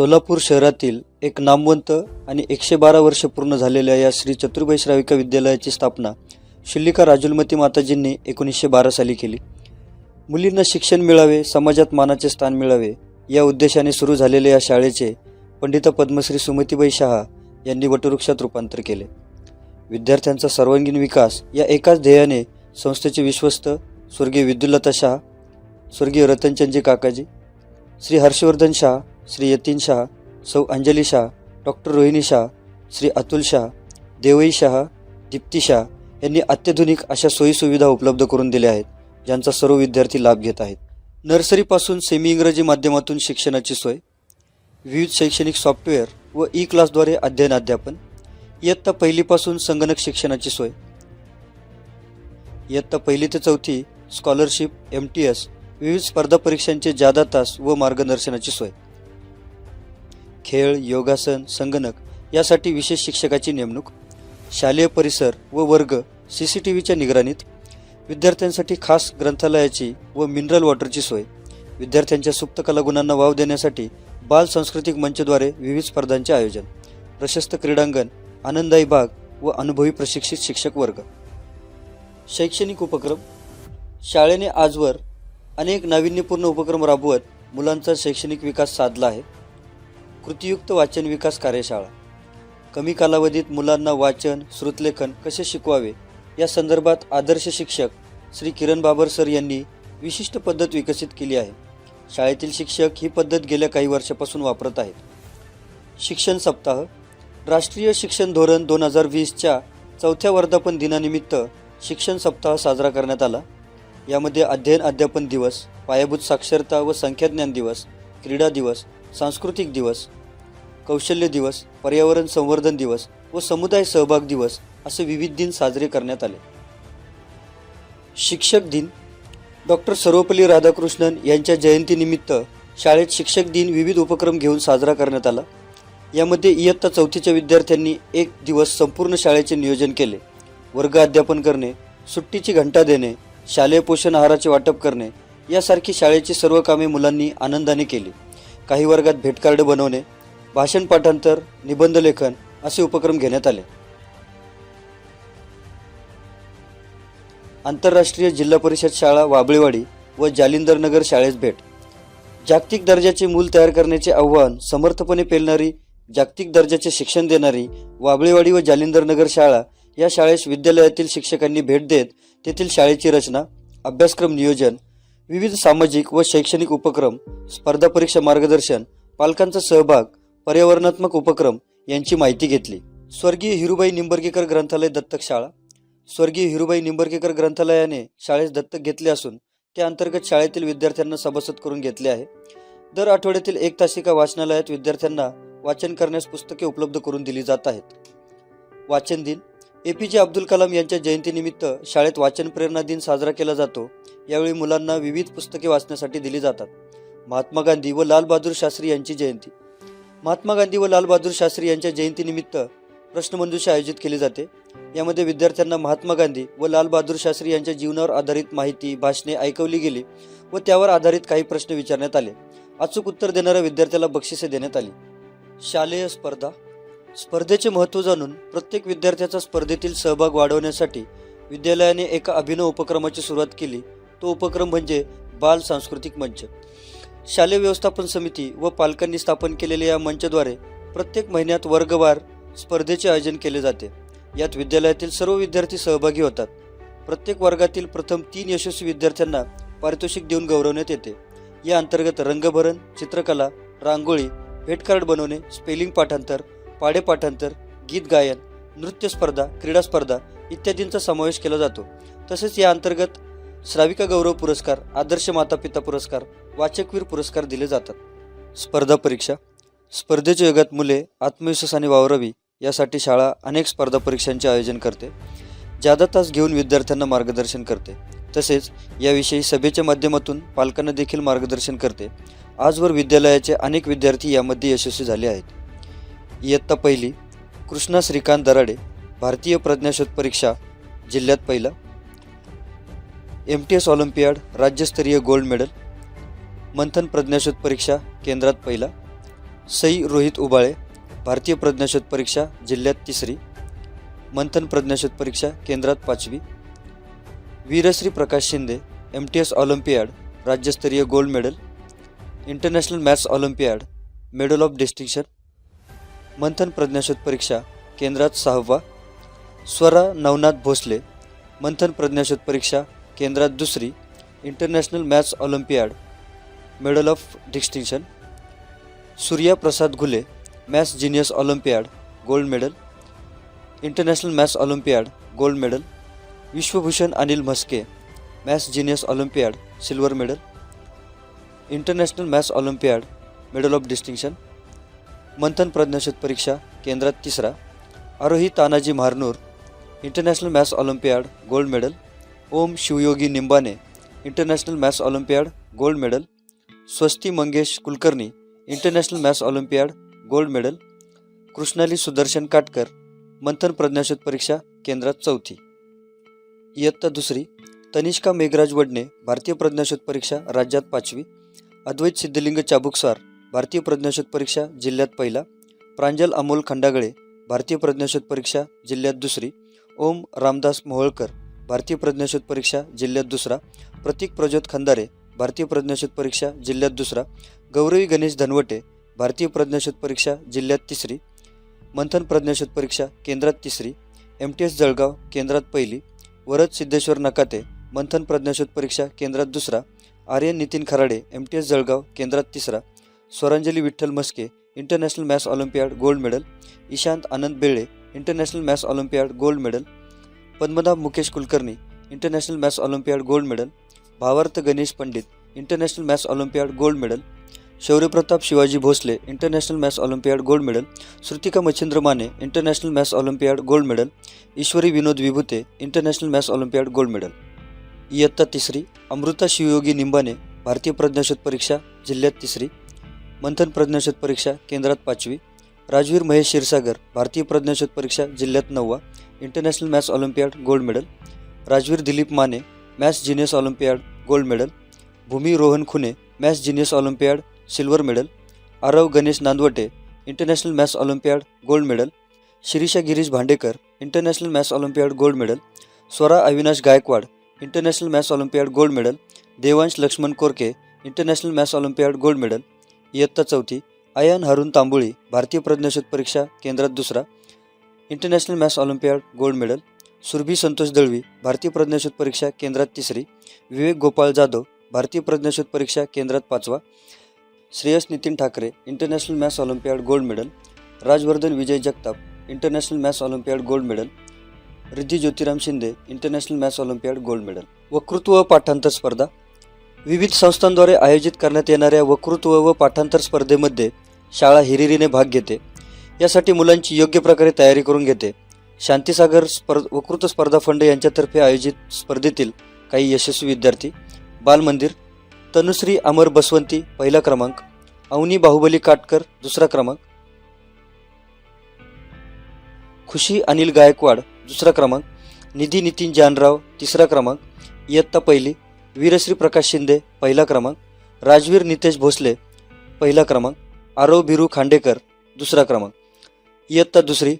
सोलापूर शहरातील एक नामवंत आणि एकशे बारा वर्ष पूर्ण झालेल्या या श्री चतुर्बाई श्राविका विद्यालयाची स्थापना शिल्लिका राजुलमती माताजींनी एकोणीसशे बारा साली केली. मुलींना शिक्षण मिळावे समाजात मानाचे स्थान मिळावे या उद्देशाने सुरू झालेल्या या शाळेचे पंडिता पद्मश्री सुमतीबाई शहा यांनी वटवृक्षात रूपांतर केले. विद्यार्थ्यांचा सर्वांगीण विकास या एकाच ध्येयाने संस्थेचे विश्वस्त स्वर्गीय विद्युल्लता शहा स्वर्गीय रतनचंदजी काकाजी श्री हर्षवर्धन शाह श्री यतीन शाह सौ अंजली शाह डॉक्टर रोहिणी शाह श्री अतुल शाह देवई शाह दीप्ती शाह यांनी अत्याधुनिक अशा सोयीसुविधा उपलब्ध करून दिल्या आहेत ज्यांचा सर्व विद्यार्थी लाभ घेत आहेत. नर्सरीपासून सेमी इंग्रजी माध्यमातून शिक्षणाची सोय विविध शैक्षणिक सॉफ्टवेअर व ई क्लासद्वारे अध्ययन अध्यापन इयत्ता पहिलीपासून संगणक शिक्षणाची सोय इयत्ता पहिली ते चौथी स्कॉलरशिप एम टी एस विविध स्पर्धा परीक्षांचे जादा तास व मार्गदर्शनाची सोय. खेळ योगासन संगणक यासाठी विशेष शिक्षकाची नेमणूक शालेय परिसर व वर्ग सी सी टी व्हीच्या निगराणीत विद्यार्थ्यांसाठी खास ग्रंथालयाची व मिनरल वॉटरची सोय विद्यार्थ्यांच्या सुप्त कलागुणांना वाव देण्यासाठी बाल सांस्कृतिक मंचद्वारे विविध स्पर्धांचे आयोजन प्रशस्त क्रीडांगण आनंददायी भाग व अनुभवी प्रशिक्षित शिक्षक वर्ग. शैक्षणिक उपक्रम. शाळेने आजवर अनेक नाविन्यपूर्ण उपक्रम राबवत मुलांचा शैक्षणिक विकास साधला आहे. कृतीयुक्त वाचन विकास कार्यशाळा. कमी कालावधीत मुलांना वाचन श्रुतलेखन कसे शिकवावे? या संदर्भात आदर्श शिक्षक श्री किरण बाबर सर यांनी विशिष्ट पद्धत विकसित केली आहे. शाळेतील शिक्षक ही पद्धत गेल्या काही वर्षापासून वापरत आहेत. शिक्षण सप्ताह राष्ट्रीय शिक्षण धोरण दोन हजार वीसच्या चौथ्या वर्धापन दिनानिमित्त शिक्षण सप्ताह साजरा करण्यात आला. यामध्ये अध्ययन अध्यापन दिवस पायाभूत साक्षरता व संख्याज्ञान दिवस क्रीडा दिवस सांस्कृतिक दिवस कौशल्य दिवस पर्यावरण संवर्धन दिवस व समुदाय सहभाग दिवस असे विविध दिन साजरे करण्यात आले. शिक्षक दिन डॉक्टर सर्वपल्ली राधाकृष्णन यांच्या जयंतीनिमित्त शाळेत शिक्षक दिन विविध उपक्रम घेऊन साजरा करण्यात आला. यामध्ये इयत्ता चौथीच्या विद्यार्थ्यांनी एक दिवस संपूर्ण शाळेचे नियोजन केले. वर्ग अध्यापन करणे सुट्टीची घंटा देणे शालेय पोषण आहाराचे वाटप करणे यासारखी शाळेची सर्व कामे मुलांनी आनंदाने केली. काही वर्गात भेटकार्ड बनवणे भाषण पाठांतर निबंध लेखन असे उपक्रम घेण्यात आले. आंतरराष्ट्रीय जिल्हा परिषद शाळा वाबळेवाडी व जालिंदर नगर शाळेस भेट. जागतिक दर्जाचे मूल तयार करण्याचे आव्हान समर्थपणे पेलणारी जागतिक दर्जाचे शिक्षण देणारी वाबळेवाडी व जालिंदर नगर शाळा या शाळेस विद्यालयातील शिक्षकांनी भेट देत तेथील शाळेची रचना अभ्यासक्रम नियोजन विविध सामाजिक व शैक्षणिक उपक्रम स्पर्धा परीक्षा मार्गदर्शन पालकांचा सहभाग पर्यावरणात्मक उपक्रम यांची माहिती घेतली. स्वर्गीय हिरुबाई निंबर्गेकर ग्रंथालय दत्तक शाळा. स्वर्गीय हिरुबाई निंबर्गेकर ग्रंथालयाने शाळेस दत्तक घेतले असून त्या अंतर्गत शाळेतील विद्यार्थ्यांना सभासद करून घेतले आहे. दर आठवड्यातील एक तासिका वाचनालयात विद्यार्थ्यांना वाचन करण्यास पुस्तके उपलब्ध करून दिली जात आहेत. वाचन दिन. ए पी जे अब्दुल कलाम यांच्या जयंतीनिमित्त शाळेत वाचन प्रेरणा दिन साजरा केला जातो. यावेळी मुलांना विविध पुस्तके वाचण्यासाठी दिली जातात. महात्मा गांधी व लालबहादूर शास्त्री यांची जयंती. महात्मा गांधी व लालबहादूर शास्त्री यांच्या जयंतीनिमित्त प्रश्नमंजुषा आयोजित केली जाते. यामध्ये विद्यार्थ्यांना महात्मा गांधी व लालबहादूर शास्त्री यांच्या जीवनावर आधारित माहिती भाषणे ऐकवली गेली व त्यावर आधारित काही प्रश्न विचारण्यात आले. अचूक उत्तर देणाऱ्या विद्यार्थ्याला बक्षिसे देण्यात आली. शालेय स्पर्धा. स्पर्धेचे महत्त्व जाणून प्रत्येक विद्यार्थ्याचा स्पर्धेतील सहभाग वाढवण्यासाठी विद्यालयाने एका अभिनव उपक्रमाची सुरुवात केली. तो उपक्रम म्हणजे बाल सांस्कृतिक मंच. शालेय व्यवस्थापन समिती व पालकांनी स्थापन केलेल्या या मंचद्वारे प्रत्येक महिन्यात वर्गवार स्पर्धेचे आयोजन केले जाते. यात विद्यालयातील सर्व विद्यार्थी सहभागी होतात. प्रत्येक वर्गातील प्रथम तीन यशस्वी विद्यार्थ्यांना पारितोषिक देऊन गौरवण्यात येते. या अंतर्गत रंगभरण चित्रकला रांगोळी भेटकार्ड बनवणे स्पेलिंग पाठांतर पाडे पाठांतर गीत गायन नृत्य स्पर्धा क्रीडा स्पर्धा इत्यादींचा समावेश केला जातो. तसेच या अंतर्गत श्राविका गौरव पुरस्कार आदर्श माता पिता पुरस्कार वाचकवीर पुरस्कार दिले जातात. स्पर्धा परीक्षा स्पर्धेच्या युगात मुले आत्मविश्वासाने वावरावी यासाठी शाळा अनेक स्पर्धा परीक्षांचे आयोजन करते. जादा तास घेऊन विद्यार्थ्यांना मार्गदर्शन करते. तसेच याविषयी सभेच्या माध्यमातून पालकांना देखील मार्गदर्शन करते. आजवर विद्यालयाचे अनेक विद्यार्थी यामध्ये यशस्वी झाले आहेत. इयत्ता पहिली कृष्णा श्रीकांत दराडे भारतीय प्रज्ञाशोध परीक्षा जिल्ह्यात पहिला एम टी एस ऑलिम्पियाड राज्यस्तरीय गोल्ड मेडल मंथन प्रज्ञाशोध परीक्षा केंद्रात पहिला, सई रोहित उबाळे, भारतीय प्रज्ञाशोध परीक्षा जिल्ह्यात तिसरी, मंथन प्रज्ञाशोध परीक्षा केंद्रात पाचवी, Veershri Prakash Shinde M T S olympiad राज्यस्तरीय gold medal international maths olympiad medal of distinction Manthan प्रज्ञाशोध परीक्षा केंद्रात सहावा, स्वरा नवनाथ भोसले, मंथन प्रज्ञाशोध परीक्षा केंद्रात दुसरी international maths Olympiad medal of distinction Surya Prasad Ghule maths genius Olympiad gold medal international maths Olympiad gold medal Vishwabhushan Anil Mhaske maths genius Olympiad silver medal international maths Olympiad medal of distinction Manthan Pradnyashodh परीक्षा केंद्रात तिसरा, Arohi Tanaji Mharnur international maths Olympiad gold medal Om Shivyogi Nimbane international maths Olympiad gold medal Swasti Mangesh Kulkarni international maths Olympiad gold medal Krishnali Sudarshan Katkar Manthan Pradnyashodh परीक्षा केंद्रात चौथी. इयत्ता दुसरी तनिष्का मेघराज वडणे भारतीय प्रज्ञाशोध परीक्षा राज्यात पाचवी अद्वैत सिद्धलिंग चाबुकस्वार भारतीय प्रज्ञाशोध परीक्षा जिल्ह्यात पहिला प्रांजल अमोल खंडागळे भारतीय प्रज्ञाशोध परीक्षा जिल्ह्यात दुसरी ओम रामदास मोहोळकर भारतीय प्रज्ञाशोध परीक्षा जिल्ह्यात दुसरा. प्रतीक प्रज्योत खंदारे भारतीय प्रज्ञाशोध परीक्षा जिल्ह्यात दुसरा. गौरवी गणेश धनवटे भारतीय प्रज्ञाशोध परीक्षा जिल्ह्यात तिसरी. मंथन प्रज्ञाशोध परीक्षा केंद्रात तिसरी. एम टी एस जळगाव केंद्रात पहिली. वरद सिद्धेश्वर नकाते मंथन प्रज्ञाशोध परीक्षा केंद्रात दुसरा. Aryan Nitin Kharade M T S Jalgaon केंद्रात तिसरा. Swaranjali Vitthal Maske international maths olympiad gold medal. Ishant Anand Bele international maths olympiad gold medal. Padmanabh Mukesh Kulkarni international maths olympiad gold medal Bhavarth Ganesh Pandit international maths olympiad gold medal Shauryapratap Shivaji Bhosale international maths olympiad gold medal Shrutika Machhindra Mane international maths olympiad gold medal Ishwari Vinod Vibhute international maths olympiad gold medal इयत्ता तिसरी अमृता शिवयोगी निंबाने भारतीय प्रज्ञाशोध परीक्षा जिल्ह्यात तिसरी. मंथन प्रज्ञाशोध परीक्षा केंद्रात पाचवी. राजवीर महेश क्षीरसागर भारतीय प्रज्ञाशोध परीक्षा जिल्ह्यात नववा. International maths olympiad gold medal Rajveer Dilip Mane maths genius olympiad gold medal Bhoomi Rohan Khune maths genius olympiad silver medal Aarav Ganesh Nandvate international maths olympiad gold medal Shirisha Girish Bhandekar international maths olympiad gold medal Swara Avinash Gaikwad international maths olympiad gold medal Devansh Laxman Korke international maths olympiad gold medal इयत्ता चौथी ion Harun Tamboli भारतीय प्रज्ञाशोध परीक्षा केंद्रात दुसरा international maths olympiad gold medal Surabhi Santosh Dalvi भारतीय प्रज्ञाशोध परीक्षा केंद्रात तिसरी विवेक गोपाळ जाधव भारतीय प्रज्ञाशोध परीक्षा केंद्रात पाचवा Shreyas Nitin Thackeray international maths olympiad gold medal Rajvardhan Vijay Jagtap international maths olympiad gold medal Riddhi Jyotiram Shinde international maths olympiad gold medal वक्तृत्व व पाठांतर स्पर्धा विविध संस्थांद्वारे आयोजित करण्यात येणाऱ्या वक्तृत्व व पाठांतर स्पर्धेमध्ये शाळा हिरिरीने भाग घेते. यासाठी मुलांची योग्य प्रकारे तयारी करून घेते. शांतीसागर स्पर्ध वकृत स्पर्धा फंड यांच्यातर्फे आयोजित स्पर्धेतील काही यशस्वी विद्यार्थी बालमंदिर तनुश्री अमर बसवंती पहिला क्रमांक अवनी बाहुबली काटकर दुसरा क्रमांक खुशी अनिल गायकवाड दुसरा क्रमांक निधी नितीन जानराव तिसरा क्रमांक इयत्ता पहिली वीरश्री प्रकाश शिंदे पहिला क्रमांक राजवीर नितेश भोसले पहिला क्रमांक आरव बिरू खांडेकर दुसरा क्रमांक. इयत्ता दुसरी.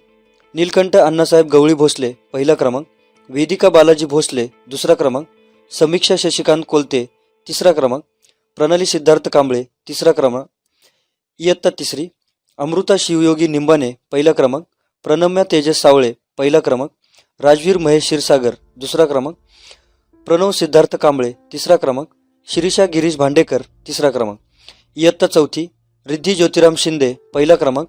नीलकंठ अण्णासाहेब गवळी भोसले पहिला क्रमांक. वेदिका बालाजी भोसले दुसरा क्रमांक. समीक्षा शशिकांत कोलते तिसरा क्रमांक. प्रणाली सिद्धार्थ कांबळे तिसरा क्रमांक. इयत्ता तिसरी. अमृता शिवयोगी निंबाने पहिला क्रमांक. प्रणम्या तेजस सावळे पहिला क्रमांक. राजवीर महेश क्षीरसागर दुसरा क्रमांक. प्रणव सिद्धार्थ कांबळे तिसरा क्रमांक. शिरीषा गिरीश भांडेकर तिसरा क्रमांक. इयत्ता चौथी. रिद्धी ज्योतिराम शिंदे पहिला क्रमांक.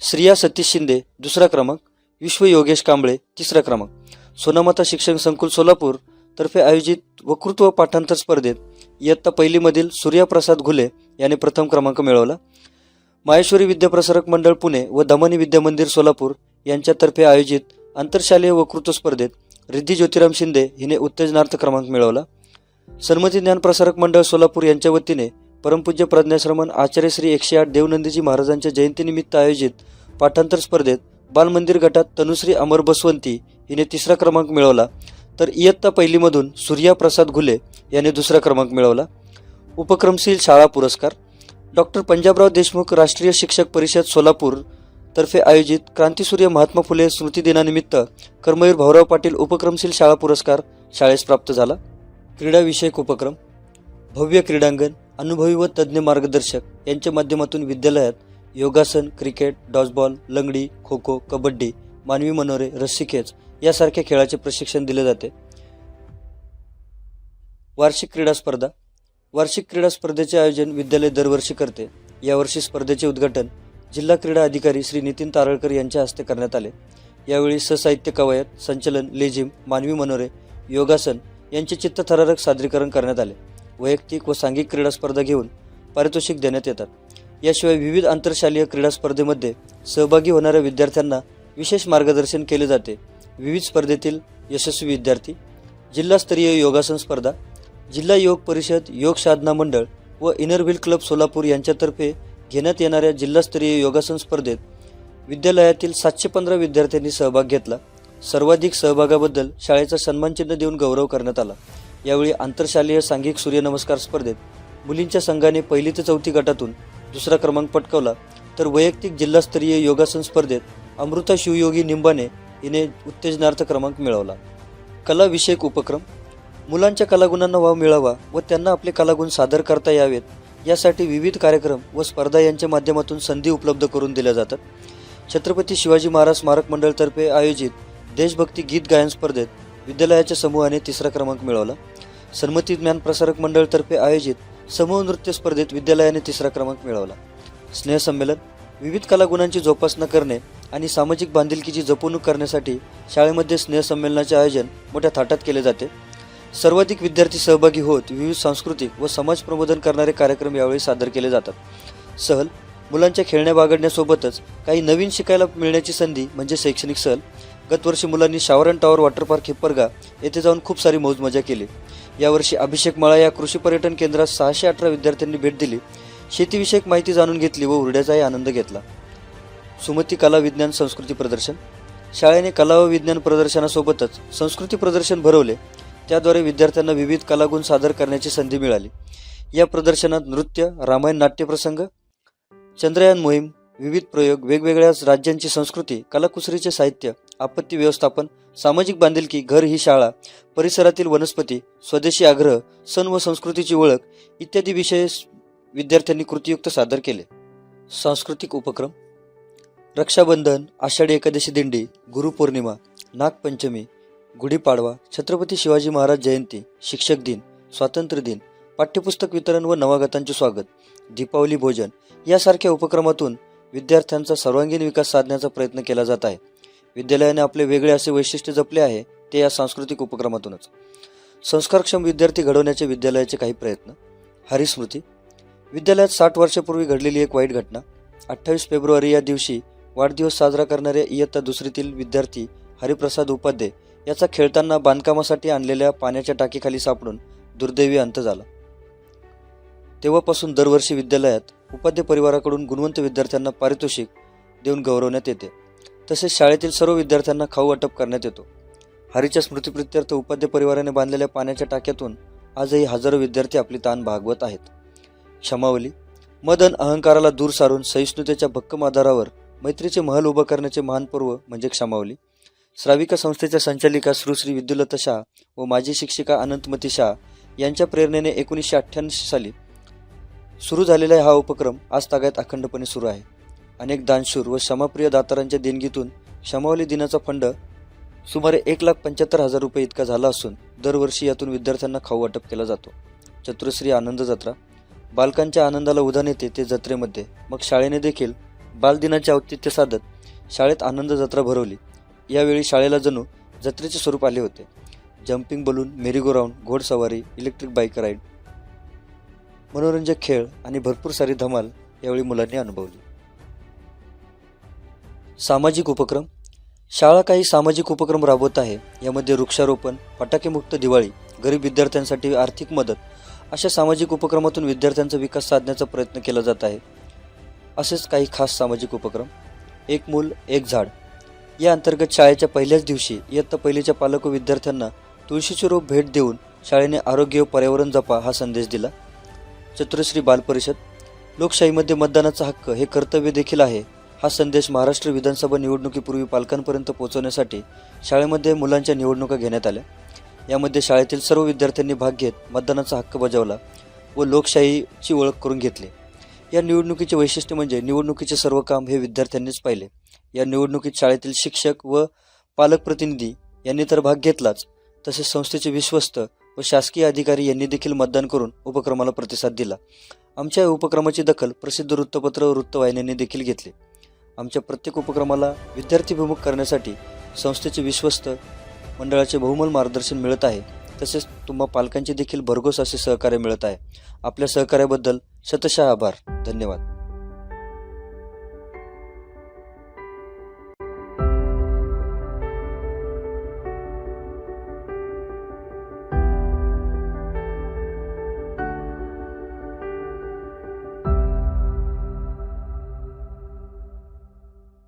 श्रिया सतीश शिंदे दुसरा क्रमांक. विश्व योगेश कांबळे तिसरा क्रमांक. सोनामाता शिक्षण संकुल सोलापूर तर्फे आयोजित वक्तृत्व पाठांतर स्पर्धेत इयत्ता पहिलीमधील सूर्यप्रसाद घुले याने प्रथम क्रमांक मिळवला. माहेश्वरी विद्याप्रसारक मंडळ पुणे व दमनी विद्यामंदिर सोलापूर यांच्यातर्फे आयोजित आंतरशालेय वक्तृत्व स्पर्धेत रिद्धी ज्योतिराम शिंदे हिने उत्तेजनार्थ क्रमांक मिळवला. सन्मती ज्ञान प्रसारक मंडळ सोलापूर यांच्या वतीने परमपूज्य प्रज्ञाश्रमण आचार्य श्री एकशे आठ देवनंदीजी महाराजांच्या जयंतीनिमित्त आयोजित पाठांतर स्पर्धेत बालमंदिर गटात तनुश्री अमर बसवंती हिने तिसरा क्रमांक मिळवला. तर इयत्ता पहिलीमधून सूर्या प्रसाद घुले याने दुसरा क्रमांक मिळवला. उपक्रमशील शाळा पुरस्कार. डॉक्टर पंजाबराव देशमुख राष्ट्रीय शिक्षक परिषद सोलापूर तर्फे आयोजित क्रांतीसूर्य महात्मा फुले स्मृती दिनानिमित्त कर्मवीर भाऊराव पाटील उपक्रमशील शाळा पुरस्कार शाळेस प्राप्त झाला. क्रीडाविषयक उपक्रम. भव्य क्रीडांगण. अनुभवी व तज्ज्ञ मार्गदर्शक यांच्या माध्यमातून विद्यालयात योगासन क्रिकेट डॉजबॉल लंगडी खो खो कबड्डी मानवी मनोरे रस्सीखेच यासारख्या खेळाचे प्रशिक्षण दिले जाते. वार्षिक क्रीडा स्पर्धा. वार्षिक क्रीडा स्पर्धेचे आयोजन विद्यालय दरवर्षी करते. यावर्षी स्पर्धेचे उद्घाटन जिल्हा क्रीडा अधिकारी श्री नितीन तारळकर यांच्या हस्ते करण्यात आले. यावेळी ससाहित्य कवायत संचलन लेझिम मानवी मनोरे योगासन यांचे चित्तथरारक सादरीकरण करण्यात आले. वैयक्तिक व सांघिक क्रीडा स्पर्धा घेऊन पारितोषिक देण्यात येतात. याशिवाय विविध आंतरशालीय क्रीडा स्पर्धेमध्ये सहभागी होणाऱ्या विद्यार्थ्यांना विशेष मार्गदर्शन केले जाते. विविध स्पर्धेतील यशस्वी विद्यार्थी जिल्हास्तरीय योगासन स्पर्धा जिल्हा योग परिषद योग साधना मंडळ व इनरव्हील क्लब सोलापूर यांच्यातर्फे घेण्यात येणाऱ्या जिल्हास्तरीय योगासन स्पर्धेत विद्यालयातील सातशे पंधरा विद्यार्थ्यांनी सहभाग घेतला. सर्वाधिक सहभागाबद्दल शाळेचा सन्मानचिन्ह देऊन गौरव करण्यात आला. यावेळी आंतरशालेय सांघिक सूर्यनमस्कार स्पर्धेत मुलींच्या संघाने पहिली ते चौथी गटातून दुसरा क्रमांक पटकावला. तर वैयक्तिक जिल्हास्तरीय योगासन स्पर्धेत अमृता शिवयोगी निंबाने हिने उत्तेजनार्थ क्रमांक मिळवला. कलाविषयक उपक्रम मुलांच्या कलागुणांना वाव मिळावा व त्यांना आपले कलागुण सादर करता यावेत यासाठी विविध कार्यक्रम व स्पर्धा यांच्या माध्यमातून संधी उपलब्ध करून दिल्या जातात. छत्रपती शिवाजी महाराज स्मारक मंडळतर्फे आयोजित देशभक्ती गीत गायन स्पर्धेत विद्यालयाच्या समूहाने तिसरा क्रमांक मिळवला. सन्मती ज्ञान प्रसारक मंडळतर्फे आयोजित समूह नृत्य स्पर्धेत विद्यालयाने तिसरा क्रमांक मिळवला. स्नेहसंमेलन विविध कलागुणांची जोपासना करणे आणि सामाजिक बांधिलकीची जपवणूक करण्यासाठी शाळेमध्ये स्नेहसंमेलनाचे आयोजन मोठ्या थाटात केले जाते. सर्वाधिक विद्यार्थी सहभागी होत विविध सांस्कृतिक व समाज प्रबोधन करणारे कार्यक्रम यावेळी सादर केले जातात. सहल मुलांच्या खेळण्या बागडण्यासोबतच काही नवीन शिकायला मिळण्याची संधी म्हणजे शैक्षणिक सहल गतवर्षी मुलांनी शावरन टॉवर वॉटर पार्क हिप्परगा येथे जाऊन खूप सारी मौज मजा केली. यावर्षी अभिषेक मळा या कृषी पर्यटन केंद्रात सहाशे अठरा विद्यार्थ्यांनी भेट दिली. शेतीविषयक माहिती जाणून घेतली व हुरड्याचाही आनंद घेतला. सुमती कला विज्ञान संस्कृती प्रदर्शन. शाळेने कला व विज्ञान प्रदर्शनासोबतच संस्कृती प्रदर्शन भरवले. त्याद्वारे विद्यार्थ्यांना विविध कलागुण सादर करण्याची संधी मिळाली. या प्रदर्शनात नृत्य रामायण नाट्यप्रसंग चंद्रयान मोहीम विविध प्रयोग वेगवेगळ्या राज्यांची संस्कृती कलाकुसरीचे साहित्य आपत्ती व्यवस्थापन सामाजिक बांधिलकी घर ही शाळा परिसरातील वनस्पती स्वदेशी आग्रह सण व संस्कृतीची ओळख इत्यादी विषय विद्यार्थ्यांनी कृतीयुक्त सादर केले. सांस्कृतिक उपक्रम. रक्षाबंधन आषाढी एकादशी दिंडी गुरुपौर्णिमा नागपंचमी गुढीपाडवा छत्रपती शिवाजी महाराज जयंती शिक्षक दिन स्वातंत्र्य दिन पाठ्यपुस्तक वितरण व नवागतांचे स्वागत दीपावली भोजन यासारख्या उपक्रमातून विद्यार्थ्यांचा सर्वांगीण विकास साधण्याचा प्रयत्न केला जात आहे. विद्यालयाने आपले वेगळे असे वैशिष्ट्य जपले आहे ते या सांस्कृतिक उपक्रमातूनच. संस्कारक्षम विद्यार्थी घडवण्याचे विद्यालयाचे काही प्रयत्न. हरिस्मृती विद्यालयात साठ वर्षापूर्वी घडलेली एक वाईट घटना. अठ्ठावीस फेब्रुवारी या दिवशी वाढदिवस साजरा करणाऱ्या इयत्ता दुसरीतील विद्यार्थी हरिप्रसाद उपाध्ये याचा खेळताना बांधकामासाठी आणलेल्या पाण्याच्या टाकीखाली सापडून दुर्दैवी अंत झाला. तेव्हापासून दरवर्षी विद्यालयात उपाध्य परिवाराकडून गुणवंत विद्यार्थ्यांना पारितोषिक देऊन गौरवण्यात येते. तसेच शाळेतील सर्व विद्यार्थ्यांना खाऊ वाटप करण्यात येतो. हरीच्या स्मृतीप्रित्यर्थ उपाध्य परिवाराने बांधलेल्या पाण्याच्या टाक्यातून आजही हजारो विद्यार्थी आपली ताण भागवत आहेत. क्षमावली मदन अहंकाराला दूर सारून सहिष्णुतेच्या भक्कम आधारावर मैत्रीचे महल उभं करण्याचे महान पर्व म्हणजे क्षमावली. श्राविका संस्थेच्या संचालिका श्रुश्री विद्युलता शाह व माजी शिक्षिका अनंतमती शाह यांच्या प्रेरणेने एकोणीसशे अठ्ठ्याऐंशी साली सुरू झालेला हा उपक्रम आज तागायत अखंडपणे सुरू आहे. अनेक दानशूर व क्षमाप्रिय दातारांच्या देणगीतून क्षमावली दिनाचा फंड सुमारे एक लाख पंच्याहत्तर हजार रुपये इतका झाला असून दरवर्षी यातून विद्यार्थ्यांना खाऊ वाटप केला जातो. चतुश्री आनंद जत्रा. बालकांच्या आनंदाला उधाण येते ते जत्रेमध्ये. मग शाळेने देखील बालदिनाचे औचित्य साधत शाळेत आनंद जत्रा भरवली. यावेळी शाळेला जणू जत्रेचे स्वरूप आले होते. Jumping balloon merry go round घोडसवारी electric bike ride मनोरंजक खेळ आणि भरपूर सारी धमाल यावेळी मुलांनी अनुभवली. सामाजिक उपक्रम. शाळा काही सामाजिक उपक्रम राबवत आहे. यामध्ये वृक्षारोपण फटाकेमुक्त दिवाळी गरीब विद्यार्थ्यांसाठी आर्थिक मदत अशा सामाजिक उपक्रमातून विद्यार्थ्यांचा विकास साधण्याचा प्रयत्न केला जात आहे. असेच काही खास सामाजिक उपक्रम. एक मूल एक झाड. या अंतर्गत शाळेच्या पहिल्याच दिवशी इयत्ता पहिलीच्या पालक व विद्यार्थ्यांना तुळशीचे रोप भेट देऊन शाळेने आरोग्य व पर्यावरण जपा हा संदेश दिला. चतुरश्री बालपरिषद. लोकशाहीमध्ये मतदानाचा हक्क हे कर्तव्य देखील आहे. हा संदेश महाराष्ट्र विधानसभा निवडणुकीपूर्वी पालकांपर्यंत पोहोचवण्यासाठी शाळेमध्ये मुलांच्या निवडणुका घेण्यात आल्या. यामध्ये शाळेतील सर्व विद्यार्थ्यांनी भाग घेत मतदानाचा हक्क बजावला व लोकशाहीची ओळख करून घेतली. या निवडणुकीचे वैशिष्ट्य म्हणजे निवडणुकीचे सर्व काम हे विद्यार्थ्यांनीच पाहिले. या निवडणुकीत शाळेतील शिक्षक व पालक प्रतिनिधी यांनी तर भाग घेतलाच तसेच संस्थेचे विश्वस्त व शासकीय अधिकारी यांनी देखील मतदान करून उपक्रमाला प्रतिसाद दिला. आमच्या या उपक्रमाची दखल प्रसिद्ध वृत्तपत्र व वृत्तवाहिन्यांनी देखील घेतली. आमच्या प्रत्येक उपक्रमाला विद्यार्थीभिमुख करण्यासाठी संस्थेचे विश्वस्त मंडळाचे बहुमल मार्गदर्शन मिळत आहे. तसेच तुम्हा पालकांचे देखील भरघोस असे सहकार्य मिळत आहे. आपल्या सहकार्याबद्दल शतशः आभार. धन्यवाद.